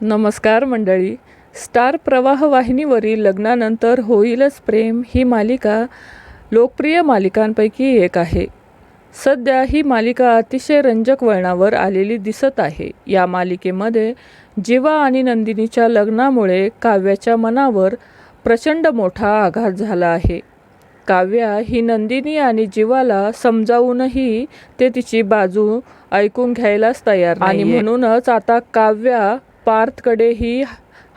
नमस्कार मंडळी. स्टार प्रवाह वाहिनीवरील लग्नानंतर होईलच प्रेम ही मालिका लोकप्रिय मालिकांपैकी एक आहे. सध्या ही मालिका अतिशय रंजक वळणावर आलेली दिसत आहे. या मालिकेमध्ये जीवा आणि नंदिनीच्या लग्नामुळे काव्याच्या मनावर प्रचंड मोठा आघात झाला आहे. काव्या ही नंदिनी आणि जीवाला समजावूनही ते तिची बाजू ऐकून घ्यायलाच तयार आणि म्हणूनच आता काव्या पार्थकडेही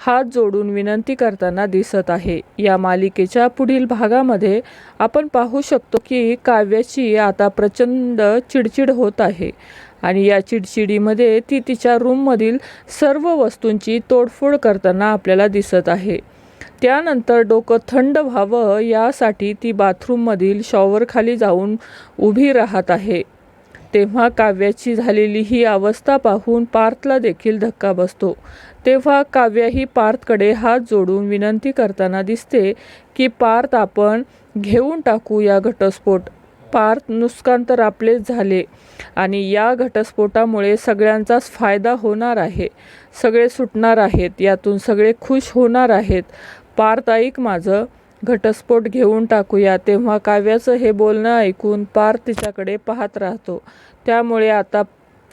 हात जोडून विनंती करताना दिसत आहे. या मालिकेच्या पुढील भागामध्ये आपण पाहू शकतो की काव्याची आता प्रचंड चिडचिड होत आहे आणि या चिडचिडीमध्ये ती तिच्या रूममधील सर्व वस्तूंची तोडफोड करताना आपल्याला दिसत आहे. त्यानंतर डोकं थंड व्हावं यासाठी ती बाथरूममधील शॉवरखाली जाऊन उभी राहत आहे. तेव्हा काव्याची झालेली ही अवस्था पाहून पार्थला देखील धक्का बसतो. तेव्हा काव्या ही पार्थकडे हात जोडून विनंती करताना दिसते की पार्थ आपण घेऊन टाकू या घटस्फोट. पार्थ नुकसान तर आपलेच झाले आणि या घटस्फोटामुळे सगळ्यांचाच फायदा होणार आहे. सगळे सुटणार आहेत यातून सगळे खुश होणार आहेत. पार्थ ऐक माझं. घटस्फोट घेऊन टाकूया. तेव्हा काव्याचं हे बोलणं ऐकून पार्थ तिच्याकडे पाहत राहतो. त्यामुळे आता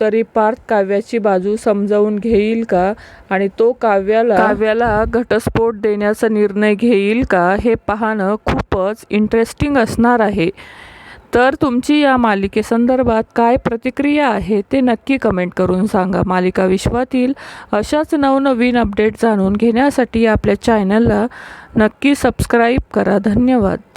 तरी पार्थ काव्याची बाजू समजावून घेईल का? आणि तो काव्याला काव्याला घटस्फोट देण्याचा निर्णय घेईल का? हे पाहणं खूपच इंटरेस्टिंग असणार आहे. तर तुमची या मालिकेसंदर्भात काय प्रतिक्रिया आहे ते नक्की कमेंट करून सांगा. मालिका विश्वातील अशाच नवनवीन अपडेट जाणून घेण्यासाठी आपल्या चॅनलला नक्की सबस्क्राईब करा. धन्यवाद.